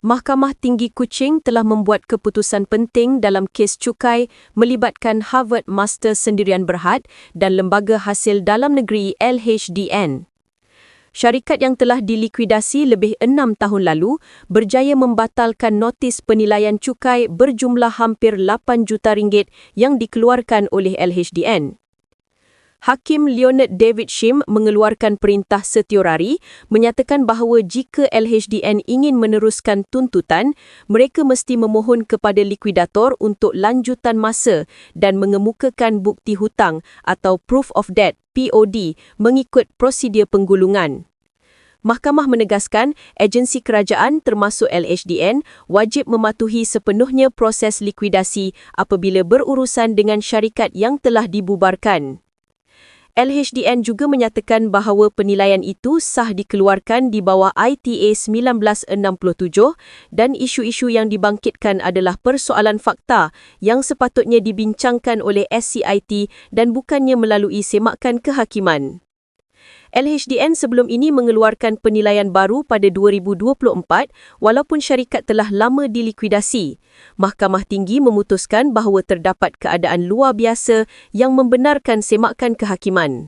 Mahkamah Tinggi Kuching telah membuat keputusan penting dalam kes cukai melibatkan Harvard Master Sendirian Berhad dan Lembaga Hasil Dalam Negeri LHDN. Syarikat yang telah dilikuidasi lebih enam tahun lalu berjaya membatalkan notis penilaian cukai berjumlah hampir 8 juta ringgit yang dikeluarkan oleh LHDN. Hakim Leonard David Shim mengeluarkan perintah setiorari menyatakan bahawa jika LHDN ingin meneruskan tuntutan, mereka mesti memohon kepada likuidator untuk lanjutan masa dan mengemukakan bukti hutang atau proof of debt POD mengikut prosedur penggulungan. Mahkamah menegaskan agensi kerajaan termasuk LHDN wajib mematuhi sepenuhnya proses likuidasi apabila berurusan dengan syarikat yang telah dibubarkan. LHDN juga menyatakan bahawa penilaian itu sah dikeluarkan di bawah ITA 1967 dan isu-isu yang dibangkitkan adalah persoalan fakta yang sepatutnya dibincangkan oleh SCIT dan bukannya melalui semakan kehakiman. LHDN sebelum ini mengeluarkan penilaian baru pada 2024 walaupun syarikat telah lama dilikuidasi. Mahkamah Tinggi memutuskan bahawa terdapat keadaan luar biasa yang membenarkan semakan kehakiman.